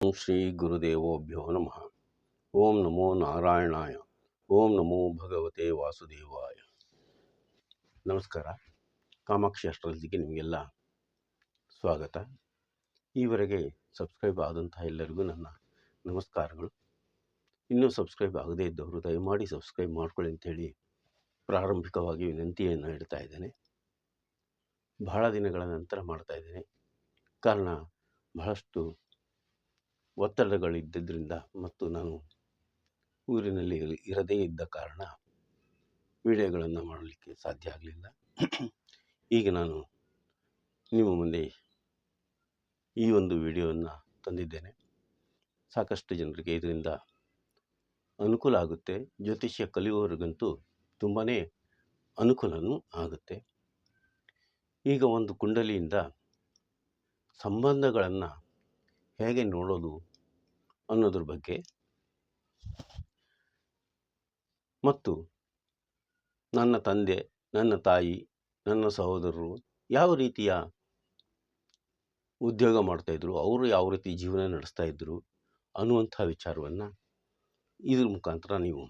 ಓಂ ಶ್ರೀ ಗುರುದೇವೋಭ್ಯೋ ನಮಃ ಓಂ ನಮೋ ನಾರಾಯಣಾಯ ಓಂ ನಮೋ ಭಗವತೆ ವಾಸುದೇವಾಯ ನಮಸ್ಕಾರ ಕಾಮಾಕ್ಷಿ ಅಷ್ಟ್ರಲ್ಜಿಗೆ ನಿಮಗೆಲ್ಲ ಸ್ವಾಗತ. ಈವರೆಗೆ ಸಬ್ಸ್ಕ್ರೈಬ್ ಆದಂತಹ ಎಲ್ಲರಿಗೂ ನನ್ನ ನಮಸ್ಕಾರಗಳು. ಇನ್ನೂ ಸಬ್ಸ್ಕ್ರೈಬ್ ಆಗದೇ ಇದ್ದವರು ದಯಮಾಡಿ ಸಬ್ಸ್ಕ್ರೈಬ್ ಮಾಡ್ಕೊಳ್ಳಿ ಅಂತೇಳಿ ಪ್ರಾರಂಭಿಕವಾಗಿ ವಿನಂತಿಯನ್ನು ಇಡ್ತಾ ಇದ್ದೇನೆ. ಬಹಳ ದಿನಗಳ ನಂತರ ಮಾಡ್ತಾ ಇದ್ದೇನೆ. ಕಾರಣ ಬಹಳಷ್ಟು ಒತ್ತಡಗಳಿದ್ದರಿಂದ ಮತ್ತು ನಾನು ಊರಿನಲ್ಲಿ ಇರದೇ ಇದ್ದ ಕಾರಣ ವಿಡಿಯೋಗಳನ್ನು ಮಾಡಲಿಕ್ಕೆ ಸಾಧ್ಯ ಆಗಲಿಲ್ಲ. ಈಗ ನಾನು ನಿಮ್ಮ ಮುಂದೆ ಈ ಒಂದು ವಿಡಿಯೋವನ್ನು ತಂದಿದ್ದೇನೆ. ಸಾಕಷ್ಟು ಜನರಿಗೆ ಇದರಿಂದ ಅನುಕೂಲ ಆಗುತ್ತೆ. ಜ್ಯೋತಿಷ್ಯ ಕಲಿಯುವವರಿಗಂತೂ ತುಂಬಾ ಅನುಕೂಲನೂ ಆಗುತ್ತೆ. ಈಗ ಒಂದು ಕುಂಡಲಿಯಿಂದ ಸಂಬಂಧಗಳನ್ನು ಹೇಗೆ ನೋಡೋದು ಅನ್ನೋದ್ರ ಬಗ್ಗೆ. ಮತ್ತು ನನ್ನ ತಂದೆ, ನನ್ನ ತಾಯಿ, ನನ್ನ ಸಹೋದರರು ಯಾವ ರೀತಿಯ ಉದ್ಯೋಗ ಮಾಡ್ತಾಯಿದ್ರು ಅವರು ಯಾವ ರೀತಿ ಜೀವನ ನಡೆಸ್ತಾಯಿದ್ರು ಅನ್ನುವಂಥ ವಿಚಾರವನ್ನು ಇದ್ರ ಮುಖಾಂತರ ನೀವು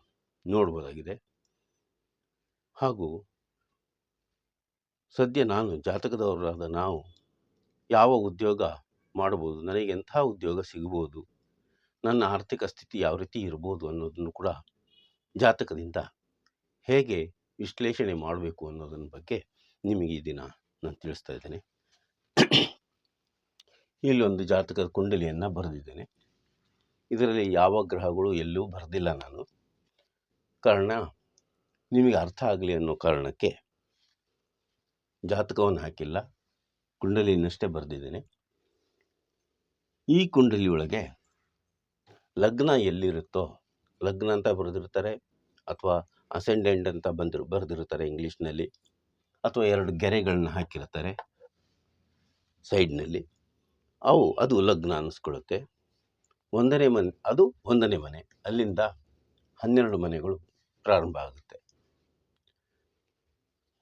ನೋಡ್ಬೋದಾಗಿದೆ. ಹಾಗೂ ಸದ್ಯ ನಾನು ಜಾತಕದವರಾದ ನಾವು ಯಾವ ಉದ್ಯೋಗ ಮಾಡ್ಬೋದು, ನನಗೆ ಎಂಥ ಉದ್ಯೋಗ ಸಿಗ್ಬೋದು ನನ್ನ ಆರ್ಥಿಕ ಸ್ಥಿತಿ ಯಾವ ರೀತಿ ಇರ್ಬೋದು ಅನ್ನೋದನ್ನು ಕೂಡ ಜಾತಕದಿಂದ ಹೇಗೆ ವಿಶ್ಲೇಷಣೆ ಮಾಡಬೇಕು ಅನ್ನೋದನ್ನ ಬಗ್ಗೆ ನಿಮಗೆ ಈ ದಿನ ನಾನು ತಿಳಿಸ್ತಾ ಇದ್ದೇನೆ. ಇಲ್ಲೊಂದು ಜಾತಕದ ಕುಂಡಲಿಯನ್ನು ಬರೆದಿದ್ದೇನೆ. ಇದರಲ್ಲಿ ಯಾವ ಗ್ರಹಗಳು ಎಲ್ಲೂ ಬರೆದಿಲ್ಲ ನಾನು. ಕಾರಣ, ನಿಮಗೆ ಅರ್ಥ ಆಗಲಿ ಅನ್ನೋ ಕಾರಣಕ್ಕೆ ಜಾತಕವನ್ನು ಹಾಕಿಲ್ಲ. ಕುಂಡಲಿಯನ್ನಷ್ಟೇ ಬರೆದಿದ್ದೇನೆ. ಈ ಕುಂಡಲಿಯೊಳಗೆ ಲಗ್ನ ಎಲ್ಲಿರುತ್ತೋ, ಲಗ್ನ ಅಂತ ಬರೆದಿರ್ತಾರೆ ಅಥವಾ ಅಸೆಂಡೆಂಟ್ ಅಂತ ಬಂದಿರು ಬರೆದಿರ್ತಾರೆ ಇಂಗ್ಲೀಷ್ನಲ್ಲಿ ಅಥವಾ ಎರಡು ಗೆರೆಗಳನ್ನ ಹಾಕಿರ್ತಾರೆ ಸೈಡ್ನಲ್ಲಿ. ಅವು, ಅದು ಲಗ್ನ ಅನ್ನಿಸ್ಕೊಳ್ಳುತ್ತೆ ಒಂದನೇ ಮನೆ, ಅದು ಒಂದನೇ ಮನೆ, ಅಲ್ಲಿಂದ ಹನ್ನೆರಡು ಮನೆಗಳು ಪ್ರಾರಂಭ ಆಗುತ್ತೆ.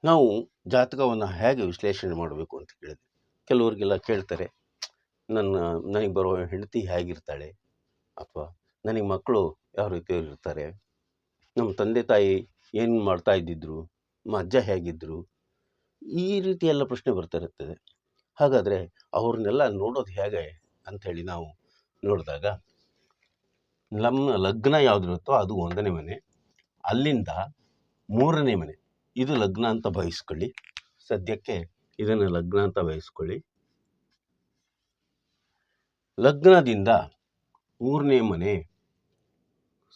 ನಾವು ಜಾತಕವನ್ನು ಹೇಗೆ ವಿಶ್ಲೇಷಣೆ ಮಾಡಬೇಕು ಅಂತ ಕೇಳಿದೆ. ಕೆಲವರಿಗೆಲ್ಲ ಕೇಳ್ತಾರೆ, ನನ್ನ, ನನಗೆ ಬರೋ ಹೆಂಡತಿ ಹೇಗಿರ್ತಾಳೆ ಅಥವಾ ನನಗೆ ಮಕ್ಕಳು ಯಾವ ರೀತಿ ಇರ್ತಾರೆ ನಮ್ಮ ತಂದೆ ತಾಯಿ ಏನು ಮಾಡ್ತಾ ಇದ್ದಿದ್ರು? ನಮ್ಮ ಅಜ್ಜ ಹೇಗಿದ್ದರು ಈ ರೀತಿ ಎಲ್ಲ ಪ್ರಶ್ನೆ ಬರ್ತಾ ಇರ್ತದೆ ಹಾಗಾದರೆ ಅವ್ರನ್ನೆಲ್ಲ ನೋಡೋದು ಹೇಗೆ ಅಂಥೇಳಿ ನಾವು ನೋಡಿದಾಗ, ನಮ್ಮ ಲಗ್ನ ಯಾವುದಿರುತ್ತೋ ಅದು ಒಂದನೇ ಮನೆ, ಅಲ್ಲಿಂದ ಮೂರನೇ ಮನೆ. ಇದು ಲಗ್ನ ಅಂತ ಬಯಸ್ಕೊಳ್ಳಿ. ಸದ್ಯಕ್ಕೆ ಇದನ್ನು ಲಗ್ನ ಅಂತ ಬಯಸ್ಕೊಳ್ಳಿ. ಲಗ್ನದಿಂದ ಮೂರನೇ ಮನೆ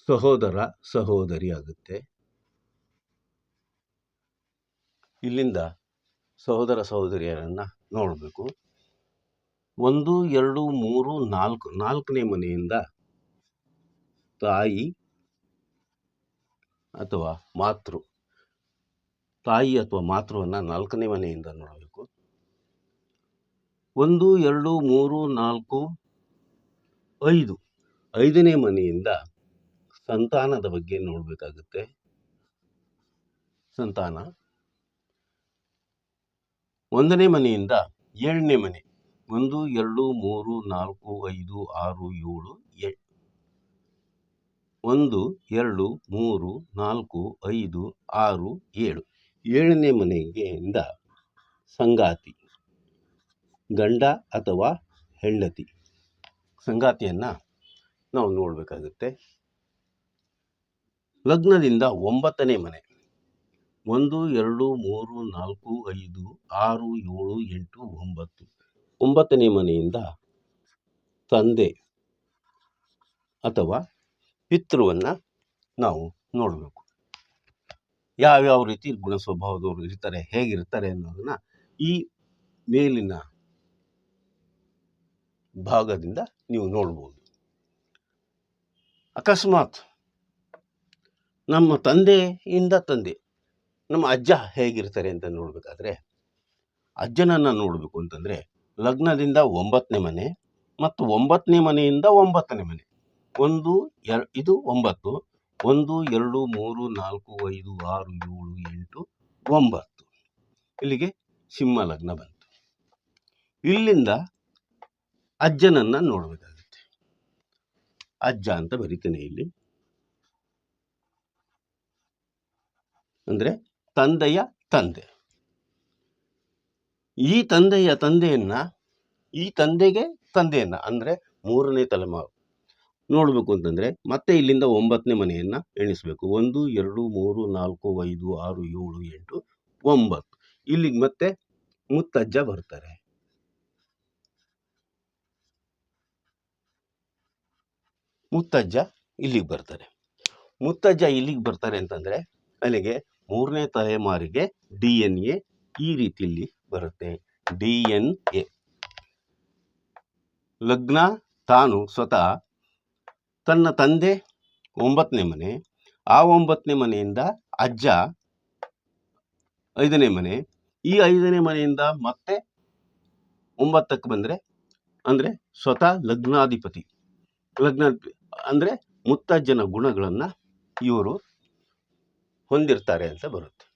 ಸಹೋದರ ಸಹೋದರಿ ಆಗುತ್ತೆ. ಇಲ್ಲಿಂದ ಸಹೋದರ ಸಹೋದರಿಯರನ್ನು ನೋಡಬೇಕು. ಒಂದು, ಎರಡು, ಮೂರು, ನಾಲ್ಕು, ನಾಲ್ಕನೇ ಮನೆಯಿಂದ ತಾಯಿ ಅಥವಾ ಮಾತೃ, ತಾಯಿ ಅಥವಾ ಮಾತೃವನ್ನು ನಾಲ್ಕನೇ ಮನೆಯಿಂದ ನೋಡಬೇಕು. ಒಂದು, ಎರಡು, ಮೂರು, ನಾಲ್ಕು, ಐದು. ಐದನೇ ಮನೆಯಿಂದ ಸಂತಾನದ ಬಗ್ಗೆ ನೋಡಬೇಕಾಗುತ್ತೆ. ಸಂತಾನ. ಒಂದನೇ ಮನೆಯಿಂದ ಏಳನೇ ಮನೆ. ಒಂದು, ಎರಡು, ಮೂರು, ನಾಲ್ಕು, ಐದು, ಆರು, ಏಳು ಎ ಒಂದು, ಎರಡು, ಮೂರು, ನಾಲ್ಕು, ಐದು, ಆರು, ಏಳು. ಏಳನೇ ಮನೆಗೆಯಿಂದ ಸಂಗಾತಿ. ಗಂಡ ಅಥವಾ ಹೆಂಡತಿ. ಸಂಗಾತಿಯನ್ನು ನಾವು ನೋಡಬೇಕಾಗುತ್ತೆ. ಲಗ್ನದಿಂದ ಒಂಬತ್ತನೇ ಮನೆ. ಒಂದು, ಎರಡು, ಮೂರು, ನಾಲ್ಕು, ಐದು, ಆರು, ಏಳು, ಎಂಟು, ಒಂಬತ್ತು. ಒಂಬತ್ತನೇ ಮನೆಯಿಂದ ತಂದೆ ಅಥವಾ ಪಿತೃವನ್ನು ನಾವು ನೋಡಬೇಕು. ಯಾವ್ಯಾವ ರೀತಿ ಗುಣ ಸ್ವಭಾವದವರು ಇರ್ತಾರೆ, ಹೇಗಿರ್ತಾರೆ ಅನ್ನೋದನ್ನು ಈ ಮೇಲಿನ ಭಾಗದಿಂದ ನೀವು ನೋಡ್ಬೋದು. ಅಕಸ್ಮಾತ್ ನಮ್ಮ ತಂದೆಯಿಂದ ತಂದೆ, ನಮ್ಮ ಅಜ್ಜ ಹೇಗಿರ್ತಾರೆ ಅಂತ ನೋಡಬೇಕಾದ್ರೆ, ಅಜ್ಜನನ್ನು ನೋಡಬೇಕು ಅಂತಂದರೆ ಲಗ್ನದಿಂದ ಒಂಬತ್ತನೇ ಮನೆ ಮತ್ತು ಒಂಬತ್ತನೇ ಮನೆಯಿಂದ ಒಂಬತ್ತನೇ ಮನೆ. ಒಂದು, ಎರ್, ಇದು ಒಂಬತ್ತು, ಒಂದು, ಎರಡು, ಮೂರು, ನಾಲ್ಕು, ಐದು, ಆರು, ಏಳು, ಎಂಟು, ಒಂಬತ್ತು. ಇಲ್ಲಿಗೆ ಸಿಂಹ ಲಗ್ನ ಬಂತು. ಇಲ್ಲಿಂದ ಅಜ್ಜನನ್ನು ನೋಡಬೇಕಾಗುತ್ತೆ ಅಜ್ಜ ಅಂತ ಬರಿತೇನೆ ಇಲ್ಲಿ. ಅಂದ್ರೆ ತಂದೆಯ ತಂದೆ. ಈ ತಂದೆಯ ತಂದೆಯನ್ನ, ಈ ತಂದೆಗೆ ತಂದೆಯನ್ನ, ಅಂದ್ರೆ ಮೂರನೇ ತಲೆಮಾರು. ನೋಡಬೇಕು ಅಂತಂದ್ರೆ ಮತ್ತೆ ಇಲ್ಲಿಂದ ಒಂಬತ್ತನೇ ಮನೆಯನ್ನ ಎಣಿಸ್ಬೇಕು. ಒಂದು, ಎರಡು, ಮೂರು, ನಾಲ್ಕು, ಐದು, ಆರು, ಏಳು, ಎಂಟು, ಒಂಬತ್ತು. ಇಲ್ಲಿಗೆ ಮತ್ತೆ ಮುತ್ತಜ್ಜ ಬರ್ತಾರೆ. ಮುತ್ತಜ್ಜ ಇಲ್ಲಿಗೆ ಬರ್ತಾರೆ. ಮುತ್ತಜ್ಜ ಇಲ್ಲಿಗೆ ಬರ್ತಾರೆ ಅಂತಂದ್ರೆ ನನಗೆ ಮೂರನೇ ತಲೆಮಾರಿಗೆ ಡಿ ಎನ್ ಎ ಈ ರೀತಿಯಲ್ಲಿ ಬರುತ್ತೆ. D N A. ಲಗ್ನ ತಾನು ಸ್ವತಃ ತನ್ನ ತಂದೆ ಒಂಬತ್ತನೇ ಮನೆ, ಆ ಒಂಬತ್ತನೇ ಮನೆಯಿಂದ ಅಜ್ಜ ಐದನೇ ಮನೆ, ಈ ಐದನೇ ಮನೆಯಿಂದ ಮತ್ತೆ ಒಂಬತ್ತಕ್ಕೆ ಬಂದರೆ ಅಂದರೆ ಸ್ವತಃ ಲಗ್ನಾಧಿಪತಿ. ಲಗ್ನ ಅಂದರೆ ಮುತ್ತಜ್ಜನ ಗುಣಗಳನ್ನು ಇವರು ಹೊಂದಿರ್ತಾರೆ ಅಂತ ಬರುತ್ತೆ.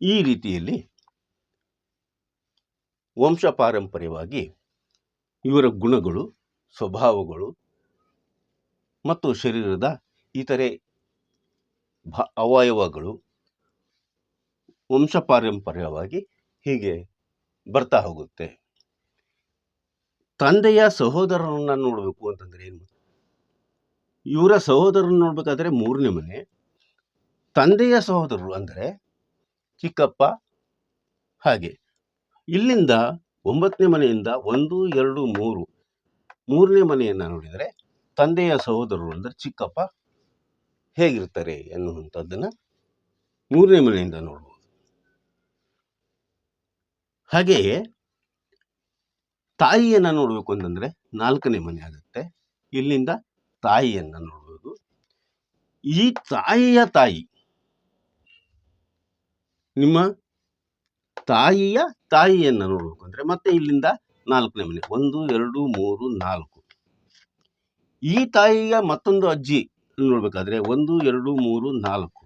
ಈ ರೀತಿಯಲ್ಲಿ ವಂಶ ಪಾರಂಪರ್ಯವಾಗಿ ಇವರ ಗುಣಗಳು, ಸ್ವಭಾವಗಳು ಮತ್ತು ಶರೀರದ ಇತರೆ ಭಾ, ಅವಯವಗಳು ವಂಶ ಹೀಗೆ ಬರ್ತಾ ಹೋಗುತ್ತೆ. ತಂದೆಯ ಸಹೋದರರನ್ನ ನೋಡಬೇಕು ಅಂತಂದ್ರೆ ಏನು? ಇವರ ಸಹೋದರನ ನೋಡಬೇಕಾದ್ರೆ ಮೂರನೇ ಮನೆ. ತಂದೆಯ ಸಹೋದರರು ಅಂದರೆ ಚಿಕ್ಕಪ್ಪ, ಹಾಗೆ. ಇಲ್ಲಿಂದ ಒಂಬತ್ತನೇ ಮನೆಯಿಂದ ಒಂದು, ಎರಡು, ಮೂರು. ಮೂರನೇ ಮನೆಯನ್ನು ನೋಡಿದರೆ ತಂದೆಯ ಸಹೋದರರು ಅಂದರೆ ಚಿಕ್ಕಪ್ಪ ಹೇಗಿರ್ತಾರೆ ಎನ್ನುವಂಥದ್ದನ್ನು ಮೂರನೇ ಮನೆಯಿಂದ ನೋಡ್ಬೋದು. ಹಾಗೆಯೇ ತಾಯಿಯನ್ನು ನೋಡಬೇಕು ಅಂತಂದರೆ ನಾಲ್ಕನೇ ಮನೆ ಆಗುತ್ತೆ. ಇಲ್ಲಿಂದ ತಾಯಿಯನ್ನು ನೋಡ್ಬೋದು. ಈ ತಾಯಿಯ ತಾಯಿ, ನಿಮ್ಮ ತಾಯಿಯ ತಾಯಿಯನ್ನು ನೋಡಬೇಕು ಅಂದ್ರೆ ಮತ್ತೆ ಇಲ್ಲಿಂದ ನಾಲ್ಕನೇ ಮನೆ, ಒಂದು, ಎರಡು, ಮೂರು, ನಾಲ್ಕು. ಈ ತಾಯಿಯ ಮತ್ತೊಂದು ಅಜ್ಜಿ ನೋಡಬೇಕಾದ್ರೆ ಒಂದು, ಎರಡು, ಮೂರು, ನಾಲ್ಕು.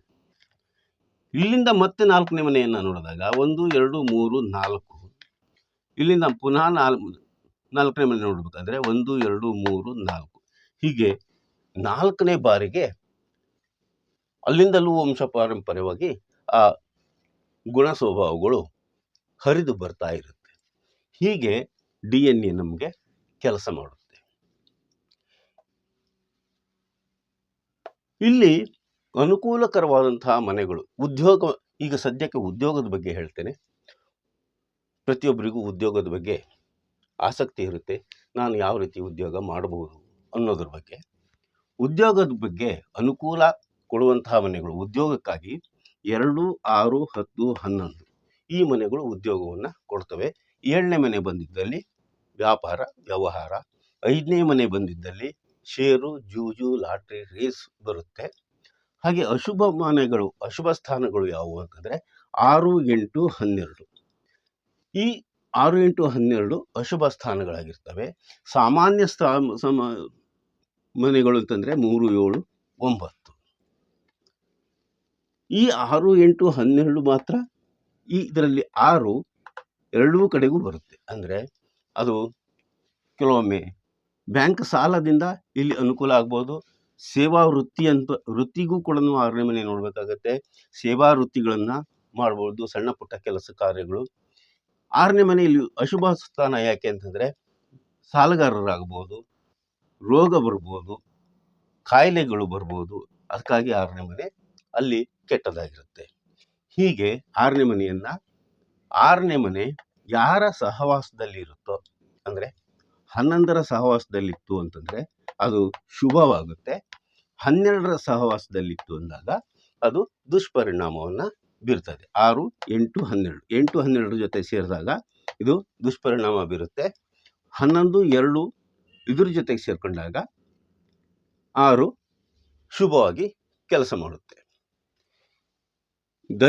ಇಲ್ಲಿಂದ ಮತ್ತೆ ನಾಲ್ಕನೇ ಮನೆಯನ್ನು ನೋಡಿದಾಗ ಒಂದು, ಎರಡು, ಮೂರು, ನಾಲ್ಕು. ಇಲ್ಲಿಂದ ಪುನಃ ನಾಲ್ ನಾಲ್ಕನೇ ಮನೆ ನೋಡ್ಬೇಕಾದ್ರೆ ಒಂದು, ಎರಡು, ಮೂರು, ನಾಲ್ಕು. ಹೀಗೆ ನಾಲ್ಕನೇ ಬಾರಿಗೆ ಅಲ್ಲಿಂದಲೂ ವಂಶ ಪಾರಂಪರ್ಯವಾಗಿ ಆ ಗುಣ ಸ್ವಭಾವಗಳು ಹರಿದು ಬರ್ತಾ ಇರುತ್ತೆ. ಹೀಗೆ ಡಿ ಎನ್ ಎ ನಮಗೆ ಕೆಲಸ ಮಾಡುತ್ತೆ. ಇಲ್ಲಿ ಅನುಕೂಲಕರವಾದಂತಹ ಮನೆಗಳು, ಉದ್ಯೋಗ, ಈಗ ಸದ್ಯಕ್ಕೆ ಉದ್ಯೋಗದ ಬಗ್ಗೆ ಹೇಳ್ತೇನೆ. ಪ್ರತಿಯೊಬ್ಬರಿಗೂ ಉದ್ಯೋಗದ ಬಗ್ಗೆ ಆಸಕ್ತಿ ಇರುತ್ತೆ, ನಾನು ಯಾವ ರೀತಿ ಉದ್ಯೋಗ ಮಾಡಬಹುದು ಅನ್ನೋದ್ರ ಬಗ್ಗೆ. ಉದ್ಯೋಗದ ಬಗ್ಗೆ ಅನುಕೂಲ ಕೊಡುವಂತಹ ಮನೆಗಳು ಉದ್ಯೋಗಕ್ಕಾಗಿ ಎರಡು, ಆರು, ಹತ್ತು, ಹನ್ನೊಂದು ಈ ಮನೆಗಳು ಉದ್ಯೋಗವನ್ನು ಕೊಡ್ತವೆ. ಏಳನೇ ಮನೆ ಬಂದಿದ್ದಲ್ಲಿ ವ್ಯಾಪಾರ, ವ್ಯವಹಾರ. ಐದನೇ ಮನೆ ಬಂದಿದ್ದಲ್ಲಿ ಷೇರು ಜೂಜು, ಲಾಟ್ರಿ ರೇಸ್ ಬರುತ್ತೆ. ಹಾಗೆ ಅಶುಭ ಮನೆಗಳು, ಅಶುಭ ಸ್ಥಾನಗಳು ಯಾವುವು ಅಂತಂದರೆ ಆರು, ಎಂಟು, ಹನ್ನೆರಡು ಈ ಆರು ಎಂಟು ಹನ್ನೆರಡು ಅಶುಭ ಸ್ಥಾನಗಳಾಗಿರ್ತವೆ ಸಾಮಾನ್ಯ ಸ್ಥಾ, ಸಮ, ಮನೆಗಳು ಅಂತಂದರೆ ಮೂರು, ಏಳು, ಒಂಬತ್ತು. ಈ ಆರು ಎಂಟು ಹನ್ನೆರಡು ಮಾತ್ರ ಈ ಇದರಲ್ಲಿ ಆರು ಎರಡೂ ಕಡೆಗೂ ಬರುತ್ತೆ. ಅಂದರೆ ಅದು ಕೆಲವೊಮ್ಮೆ ಬ್ಯಾಂಕ್ ಸಾಲದಿಂದ ಇಲ್ಲಿ ಅನುಕೂಲ ಆಗ್ಬೋದು. ಸೇವಾ ವೃತ್ತಿ ಅಂತ, ವೃತ್ತಿಗೂ ಕೂಡ ಆರನೇ ಮನೆ ನೋಡಬೇಕಾಗತ್ತೆ. ಸೇವಾ ವೃತ್ತಿಗಳನ್ನು ಮಾಡ್ಬೋದು, ಸಣ್ಣ ಪುಟ್ಟ ಕೆಲಸ ಕಾರ್ಯಗಳು. ಆರನೇ ಮನೆಯಲ್ಲಿ ಅಶುಭ ಸ್ಥಾನ ಯಾಕೆ ಅಂತಂದರೆ ಸಾಲಗಾರರಾಗ್ಬೋದು, ರೋಗ ಬರ್ಬೋದು, ಕಾಯಿಲೆಗಳು ಬರ್ಬೋದು, ಅದಕ್ಕಾಗಿ ಆರನೇ ಮನೆ ಅಲ್ಲಿ ಕೆಟ್ಟದಾಗಿರುತ್ತೆ. ಹೀಗೆ ಆರನೇ ಮನೆಯನ್ನು ಆರನೇ ಮನೆ ಯಾರ ಸಹವಾಸದಲ್ಲಿ ಇರುತ್ತೋ, ಅಂದರೆ ಹನ್ನೊಂದರ ಸಹವಾಸದಲ್ಲಿತ್ತು ಅಂತಂದರೆ ಅದು ಶುಭವಾಗುತ್ತೆ, ಹನ್ನೆರಡರ ಸಹವಾಸದಲ್ಲಿತ್ತು ಅಂದಾಗ ಅದು ದುಷ್ಪರಿಣಾಮವನ್ನು ಬೀರ್ತದೆ ಆರು, ಎಂಟು, ಹನ್ನೆರಡು. ಎಂಟು ಹನ್ನೆರಡರ ಜೊತೆ ಸೇರಿದಾಗ ಇದು ದುಷ್ಪರಿಣಾಮ ಬೀರುತ್ತೆ. ಹನ್ನೊಂದು, ಎರಡು ಇದ್ರ ಜೊತೆಗೆ ಸೇರಿಕೊಂಡಾಗ ಆರು ಶುಭವಾಗಿ ಕೆಲಸ ಮಾಡುತ್ತೆ. ದ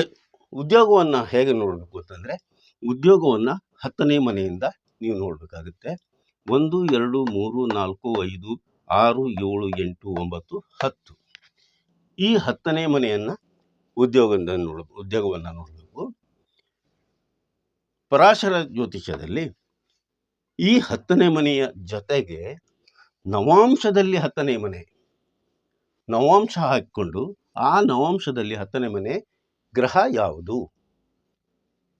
ಉದ್ಯೋಗವನ್ನು ಹೇಗೆ ನೋಡಬೇಕು ಅಂತಂದರೆ ಉದ್ಯೋಗವನ್ನು ಹತ್ತನೇ ಮನೆಯಿಂದ ನೀವು ನೋಡಬೇಕಾಗುತ್ತೆ. ಒಂದು, ಎರಡು, ಮೂರು, ನಾಲ್ಕು, ಐದು, ಆರು, ಏಳು, ಎಂಟು, ಒಂಬತ್ತು, ಹತ್ತು. ಈ ಹತ್ತನೇ ಮನೆಯನ್ನು ಉದ್ಯೋಗದಿಂದ ನೋಡ, ಉದ್ಯೋಗವನ್ನು ನೋಡಬೇಕು. ಪರಾಶರ ಜ್ಯೋತಿಷ್ಯದಲ್ಲಿ ಈ ಹತ್ತನೇ ಮನೆಯ ಜೊತೆಗೆ ನವಾಂಶದಲ್ಲಿ ಹತ್ತನೇ ಮನೆ, ನವಾಂಶ ಹಾಕಿಕೊಂಡು ಆ ನವಾಂಶದಲ್ಲಿ ಹತ್ತನೇ ಮನೆ ಗ್ರಹ ಯಾವುದು?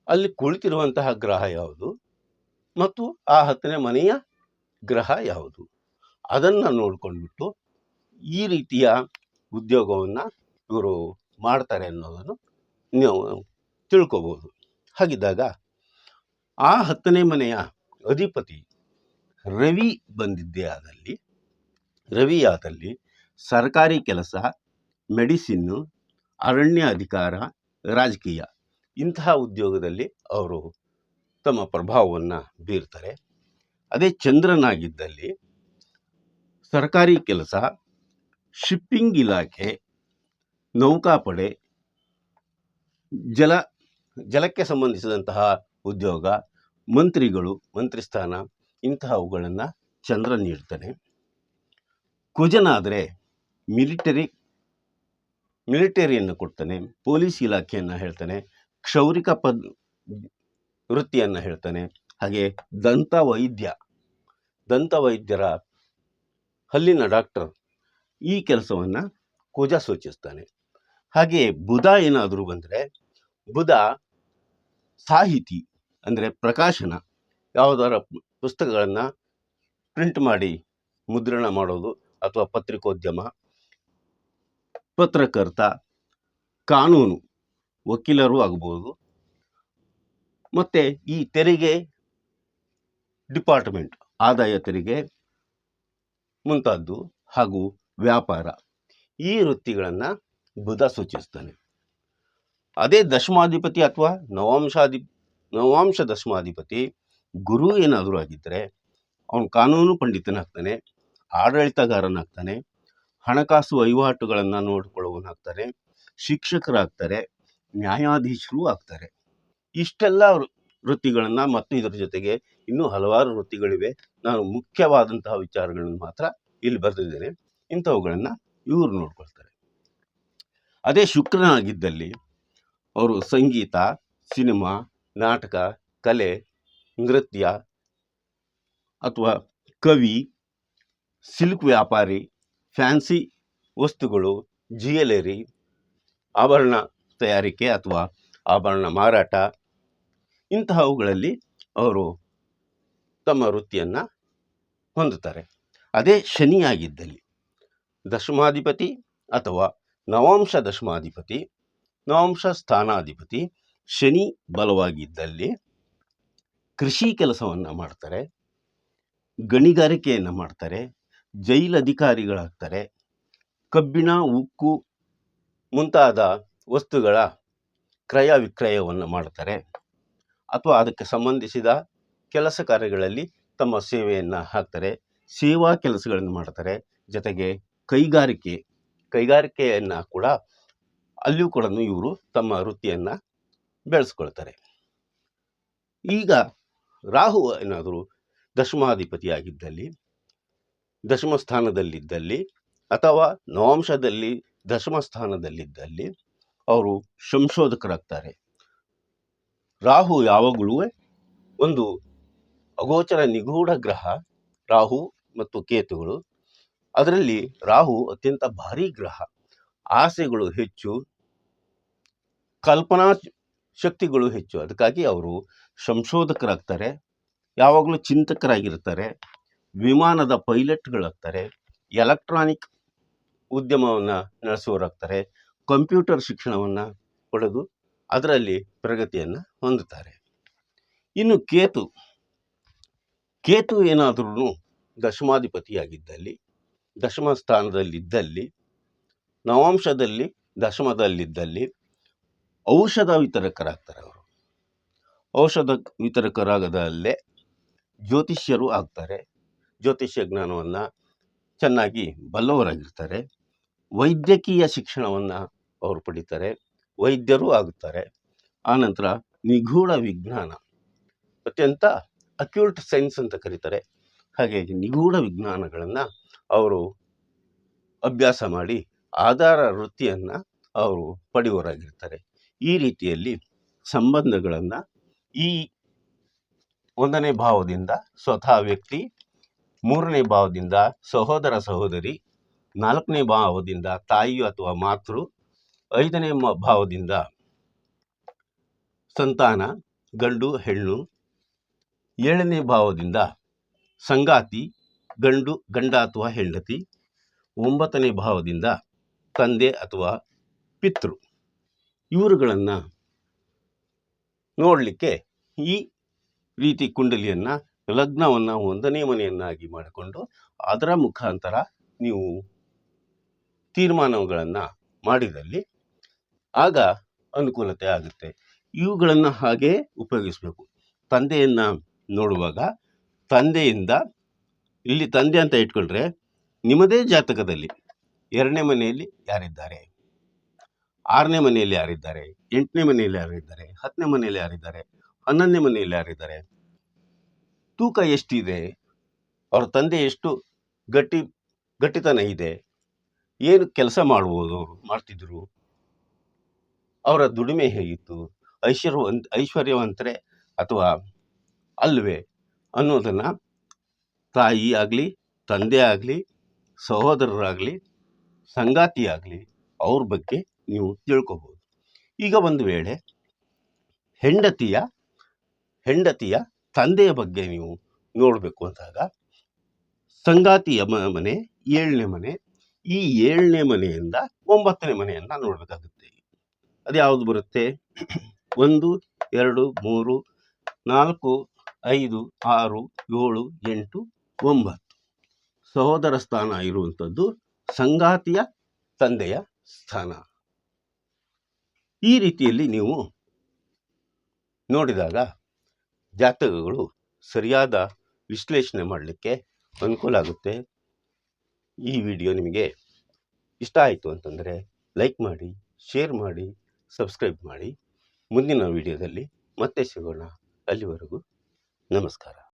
ಅಲ್ಲಿ ಕುಳಿತಿರುವಂತಹ ಗ್ರಹ ಯಾವುದು? ಮತ್ತು ಆ ಹತ್ತನೇ ಮನೆಯ ಗ್ರಹ ಯಾವುದು? ಅದನ್ನು ನೋಡ್ಕೊಂಡ್ಬಿಟ್ಟು ಈ ರೀತಿಯ ಉದ್ಯೋಗವನ್ನು ಇವರು ಮಾಡ್ತಾರೆ ಅನ್ನೋದನ್ನು ನೀವು ತಿಳ್ಕೋಬೋದು. ಹಾಗಿದ್ದಾಗ ಆ ಹತ್ತನೇ ಮನೆಯ ಅಧಿಪತಿ ರವಿ ಬಂದಿದ್ದೇ ಆದಲ್ಲಿ, ರವಿ ಆದಲ್ಲಿ ಸರ್ಕಾರಿ ಕೆಲಸ ಮೆಡಿಸಿನ್ನು ಅರಣ್ಯ ಅಧಿಕಾರ, ರಾಜಕೀಯ ಇಂತಹ ಉದ್ಯೋಗದಲ್ಲಿ ಅವರು ತಮ್ಮ ಪ್ರಭಾವವನ್ನು ಬೀರ್ತಾರೆ. ಅದೇ ಚಂದ್ರನಾಗಿದ್ದಲ್ಲಿ ಸರ್ಕಾರಿ ಕೆಲಸ, ಶಿಪ್ಪಿಂಗ್ ಇಲಾಖೆ ನೌಕಾಪಡೆ ಜಲ, ಜಲಕ್ಕೆ ಸಂಬಂಧಿಸಿದಂತಹ ಉದ್ಯೋಗ, ಮಂತ್ರಿಗಳು ಮಂತ್ರಿ ಸ್ಥಾನ ಇಂತಹವುಗಳನ್ನು ಚಂದ್ರ ನೀಡ್ತಾನೆ. ಕುಜನಾದರೆ ಮಿಲಿಟರಿ, ಮಿಲಿಟರಿಯನ್ನು ಕೊಡ್ತಾನೆ, ಪೊಲೀಸ್ ಇಲಾಖೆಯನ್ನು ಹೇಳ್ತಾನೆ, ಕ್ಷೌರಿಕ ಪದ್, ವೃತ್ತಿಯನ್ನು ಹೇಳ್ತಾನೆ, ಹಾಗೆ ದಂತ ವೈದ್ಯ ದಂತ ವೈದ್ಯರ ಹಲ್ಲಿನ ಡಾಕ್ಟರ್ ಈ ಕೆಲಸವನ್ನು ಕುಜ ಸೂಚಿಸ್ತಾನೆ. ಹಾಗೆ ಬುಧ ಏನಾದರೂ ಬಂದರೆ, ಬುಧ ಸಾಹಿತಿ ಅಂದರೆ ಪ್ರಕಾಶನ ಯಾವುದಾರ ಪುಸ್ತಕಗಳನ್ನು ಪ್ರಿಂಟ್ ಮಾಡಿ ಮುದ್ರಣ ಮಾಡೋದು ಅಥವಾ ಪತ್ರಿಕೋದ್ಯಮ, ಪತ್ರಕರ್ತ, ಕಾನೂನು ವಕೀಲರು ಆಗ್ಬೋದು. ಮತ್ತು ಈ ತೆರಿಗೆ ಡಿಪಾರ್ಟ್ಮೆಂಟ್, ಆದಾಯ ತೆರಿಗೆ ಮುಂತಾದ್ದು ಹಾಗೂ ವ್ಯಾಪಾರ ಈ ವೃತ್ತಿಗಳನ್ನು ಬುಧ ಸೂಚಿಸ್ತಾನೆ ಅದೇ ದಶಮಾಧಿಪತಿ ಅಥವಾ ನವಾಂಶಾಧಿ, ನವಾಂಶ ದಶಮಾಧಿಪತಿ ಗುರು ಏನಾದರೂ ಆಗಿದ್ದರೆ ಅವನು ಕಾನೂನು ಪಂಡಿತನಾಗ್ತಾನೆ, ಆಡಳಿತಗಾರನಾಗ್ತಾನೆ, ಹಣಕಾಸು ವಹಿವಾಟುಗಳನ್ನು ನೋಡಿಕೊಳ್ಳುವನಾಗ್ತಾರೆ ಶಿಕ್ಷಕರಾಗ್ತಾರೆ, ನ್ಯಾಯಾಧೀಶರು ಆಗ್ತಾರೆ. ಇಷ್ಟೆಲ್ಲ ವೃತ್ತಿಗಳನ್ನು ಮತ್ತು ಇದರ ಜೊತೆಗೆ ಇನ್ನೂ ಹಲವಾರು ವೃತ್ತಿಗಳಿವೆ. ನಾನು ಮುಖ್ಯವಾದಂತಹ ವಿಚಾರಗಳನ್ನು ಮಾತ್ರ ಇಲ್ಲಿ ಬರೆದಿದ್ದೇನೆ. ಇಂಥವುಗಳನ್ನು ಇವರು ನೋಡ್ಕೊಳ್ತಾರೆ. ಅದೇ ಶುಕ್ರನಾಗಿದ್ದಲ್ಲಿ ಅವರು ಸಂಗೀತ, ಸಿನಿಮಾ, ನಾಟಕ, ಕಲೆ, ನೃತ್ಯ ಅಥವಾ ಕವಿ, ಸಿಲ್ಕ್ ವ್ಯಾಪಾರಿ, ಫ್ಯಾನ್ಸಿ ವಸ್ತುಗಳು, ಜ್ಯುವೆಲರಿ, ಆಭರಣ ತಯಾರಿಕೆ ಅಥವಾ ಆಭರಣ ಮಾರಾಟ ಇಂತಹವುಗಳಲ್ಲಿ ಅವರು ತಮ್ಮ ವೃತ್ತಿಯನ್ನು ಹೊಂದುತ್ತಾರೆ. ಅದೇ ಶನಿಯಾಗಿದ್ದಲ್ಲಿ ದಶಮಾಧಿಪತಿ ಅಥವಾ ನವಾಂಶ ದಶಮಾಧಿಪತಿ ನವಾಂಶ ಸ್ಥಾನಾಧಿಪತಿ ಶನಿ ಬಲವಾಗಿದ್ದಲ್ಲಿ ಕೃಷಿ ಕೆಲಸವನ್ನು ಮಾಡ್ತಾರೆ, ಗಣಿಗಾರಿಕೆಯನ್ನು ಮಾಡ್ತಾರೆ ಜೈಲ್ ಅಧಿಕಾರಿಗಳಾಗ್ತಾರೆ ಕಬ್ಬಿಣ, ಉಕ್ಕು ಮುಂತಾದ ವಸ್ತುಗಳ ಕ್ರಯ ವಿಕ್ರಯವನ್ನು ಮಾಡ್ತಾರೆ. ಅಥವಾ ಅದಕ್ಕೆ ಸಂಬಂಧಿಸಿದ ಕೆಲಸ ಕಾರ್ಯಗಳಲ್ಲಿ ತಮ್ಮ ಸೇವೆಯನ್ನು ಹಾಕ್ತಾರೆ, ಸೇವಾ ಕೆಲಸಗಳನ್ನು ಮಾಡ್ತಾರೆ, ಜೊತೆಗೆ ಕೈಗಾರಿಕೆ ಕೈಗಾರಿಕೆಯನ್ನು ಕೂಡ ಅಲ್ಲಿಯೂ ಕೂಡ ಇವರು ತಮ್ಮ ವೃತ್ತಿಯನ್ನು ಬೆಳೆಸ್ಕೊಳ್ತಾರೆ. ಈಗ ರಾಹು ಏನಾದರೂ ದಶಮಾಧಿಪತಿಯಾಗಿದ್ದಲ್ಲಿ, ದಶಮ ಸ್ಥಾನದಲ್ಲಿದ್ದಲ್ಲಿ ಅಥವಾ ನವಾಂಶದಲ್ಲಿ ದಶಮ ಸ್ಥಾನದಲ್ಲಿದ್ದಲ್ಲಿ ಅವರು ಸಂಶೋಧಕರಾಗ್ತಾರೆ. ರಾಹು ಯಾವಾಗಲೂ ಒಂದು ಅಗೋಚರ ನಿಗೂಢ ಗ್ರಹ ರಾಹು ಮತ್ತು ಕೇತುಗಳು ಅದರಲ್ಲಿ ರಾಹು ಅತ್ಯಂತ ಭಾರಿ ಗ್ರಹ. ಆಸೆಗಳು ಹೆಚ್ಚು, ಕಲ್ಪನಾ ಶಕ್ತಿಗಳು ಹೆಚ್ಚು. ಅದಕ್ಕಾಗಿ ಅವರು ಸಂಶೋಧಕರಾಗ್ತಾರೆ, ಯಾವಾಗಲೂ ಚಿಂತಕರಾಗಿರ್ತಾರೆ, ವಿಮಾನದ ಪೈಲಟ್ಗಳಾಗ್ತಾರೆ, ಎಲೆಕ್ಟ್ರಾನಿಕ್ ಉದ್ಯಮವನ್ನು ನಡೆಸುವವರಾಗ್ತಾರೆ, ಕಂಪ್ಯೂಟರ್ ಶಿಕ್ಷಣವನ್ನು ಪಡೆದು ಅದರಲ್ಲಿ ಪ್ರಗತಿಯನ್ನು ಹೊಂದುತ್ತಾರೆ. ಇನ್ನು ಕೇತು ಕೇತು ಏನಾದ್ರೂ ದಶಮಾಧಿಪತಿಯಾಗಿದ್ದಲ್ಲಿ ದಶಮ ಸ್ಥಾನದಲ್ಲಿದ್ದಲ್ಲಿ, ನವಾಂಶದಲ್ಲಿ ದಶಮದಲ್ಲಿದ್ದಲ್ಲಿ ಔಷಧ ವಿತರಕರಾಗ್ತಾರೆ ಅವರು. ಔಷಧ ವಿತರಕರಾಗದಲ್ಲೇ ಜ್ಯೋತಿಷ್ಯರು ಆಗ್ತಾರೆ. ಜ್ಯೋತಿಷ್ಯ ಜ್ಞಾನವನ್ನು ಚೆನ್ನಾಗಿ ಬಲ್ಲವರಾಗಿರ್ತಾರೆ. ವೈದ್ಯಕೀಯ ಶಿಕ್ಷಣವನ್ನು ಅವರು ಪಡಿತಾರೆ. ವೈದ್ಯರು ಆಗುತ್ತಾರೆ ಆನಂತರ ನಿಗೂಢ ವಿಜ್ಞಾನ. ಅತ್ಯಂತ ಅಕ್ಯೂಟ್ ಸೈನ್ಸ್ ಅಂತ ಕರೀತಾರೆ. ಹಾಗೆ ನಿಗೂಢ ವಿಜ್ಞಾನಗಳನ್ನು ಅವರು ಅಭ್ಯಾಸ ಮಾಡಿ ಆಧಾರ ವೃತ್ತಿಯನ್ನು ಅವರು ಪಡೆಯುವರಾಗಿರ್ತಾರೆ ಈ ರೀತಿಯಲ್ಲಿ ಸಂಬಂಧಗಳನ್ನು ಈ ಒಂದನೇ ಭಾವದಿಂದ ಸ್ವತಃ ವ್ಯಕ್ತಿ, ಮೂರನೇ ಭಾವದಿಂದ ಸಹೋದರ ಸಹೋದರಿ, ನಾಲ್ಕನೇ ಭಾವದಿಂದ ತಾಯಿ ಅಥವಾ ಮಾತೃ, ಐದನೇ ಭಾವದಿಂದ ಸಂತಾನ, ಗಂಡು, ಹೆಣ್ಣು, ಏಳನೇ ಭಾವದಿಂದ ಸಂಗಾತಿ ಗಂಡು ಗಂಡ ಅಥವಾ ಹೆಂಡತಿ, ಒಂಬತ್ತನೇ ಭಾವದಿಂದ ತಂದೆ ಅಥವಾ ಪಿತೃ. ಇವರುಗಳನ್ನು ನೋಡಲಿಕ್ಕೆ ಈ ರೀತಿ ಕುಂಡಲಿಯನ್ನು, ಲಗ್ನವನ್ನು ಒಂದನೇ ಮನೆಯನ್ನಾಗಿ ಮಾಡಿಕೊಂಡು ಅದರ ಮುಖಾಂತರ ನೀವು ತೀರ್ಮಾನಗಳನ್ನು ಮಾಡಿದಲ್ಲಿ ಆಗ ಅನುಕೂಲತೆ ಆಗುತ್ತೆ. ಇವುಗಳನ್ನು ಹಾಗೆ ಉಪಯೋಗಿಸಬೇಕು. ತಂದೆಯನ್ನು ನೋಡುವಾಗ ತಂದೆಯಿಂದ ಇಲ್ಲಿ ತಂದೆ ಅಂತ ಇಟ್ಕೊಂಡ್ರೆ ನಿಮ್ಮದೇ ಜಾತಕದಲ್ಲಿ ಎರಡನೇ ಮನೆಯಲ್ಲಿ ಯಾರಿದ್ದಾರೆ? ಆರನೇ ಮನೆಯಲ್ಲಿ ಯಾರಿದ್ದಾರೆ? ಎಂಟನೇ ಮನೆಯಲ್ಲಿ ಯಾರಿದ್ದಾರೆ? ಹತ್ತನೇ ಮನೆಯಲ್ಲಿ ಯಾರಿದ್ದಾರೆ? ಹನ್ನೊಂದನೇ ಮನೆಯಲ್ಲಿ ಯಾರಿದ್ದಾರೆ? ತೂಕ ಎಷ್ಟಿದೆ? ಅವ್ರ ತಂದೆ ಎಷ್ಟು ಗಟ್ಟಿ, ಗಟ್ಟಿತನ ಇದೆ? ಏನು ಕೆಲಸ ಮಾಡ್ಬೋದು ಅವರು ಮಾಡ್ತಿದ್ರು? ಅವರ ದುಡಿಮೆ ಹೇಗಿತ್ತು? ಐಶ್ವರ್ಯವಂತ, ಐಶ್ವರ್ಯವಂತರೇ ಅಥವಾ ಅಲ್ವೇ ಅನ್ನೋದನ್ನು ತಾಯಿ ಆಗಲಿ, ತಂದೆ ಆಗಲಿ, ಸಹೋದರರಾಗಲಿ ಸಂಗಾತಿ ಆಗಲಿ ಅವ್ರ ಬಗ್ಗೆ ನೀವು ತಿಳ್ಕೊಬೋದು. ಈಗ ಒಂದು ವೇಳೆ ಹೆಂಡತಿಯ ಹೆಂಡತಿಯ ತಂದೆಯ ಬಗ್ಗೆ ನೀವು ನೋಡಬೇಕು ಅಂದಾಗ, ಸಂಗಾತಿಯ ಮನೆ, ಏಳನೇ ಮನೆ, ಈ ಏಳನೇ ಮನೆಯಿಂದ ಒಂಬತ್ತನೇ ಮನೆಯನ್ನು ನೋಡಬೇಕಾಗುತ್ತೆ. ಅದು ಯಾವುದು ಬರುತ್ತೆ? ಒಂದು, ಎರಡು, ಮೂರು, ನಾಲ್ಕು, ಐದು, ಆರು, ಏಳು, ಎಂಟು ಒಂಬತ್ತು. ಸಹೋದರ ಸ್ಥಾನ ಇರುವಂಥದ್ದು ಸಂಗಾತಿಯ ತಂದೆಯ ಸ್ಥಾನ. ಈ ರೀತಿಯಲ್ಲಿ ನೀವು ನೋಡಿದಾಗ ಜಾತಕಗಳು ಸರಿಯಾದ ವಿಶ್ಲೇಷಣೆ ಮಾಡಲಿಕ್ಕೆ ಅನುಕೂಲ ಆಗುತ್ತೆ. ಈ ವಿಡಿಯೋ ನಿಮಗೆ ಇಷ್ಟ ಆಯಿತು ಅಂತಂದರೆ ಲೈಕ್ ಮಾಡಿ, ಶೇರ್ ಮಾಡಿ, ಸಬ್ಸ್ಕ್ರೈಬ್ ಮಾಡಿ. ಮುಂದಿನ ವಿಡಿಯೋದಲ್ಲಿ ಮತ್ತೆ ಸಿಗೋಣ. ಅಲ್ಲಿವರೆಗೂ ನಮಸ್ಕಾರ.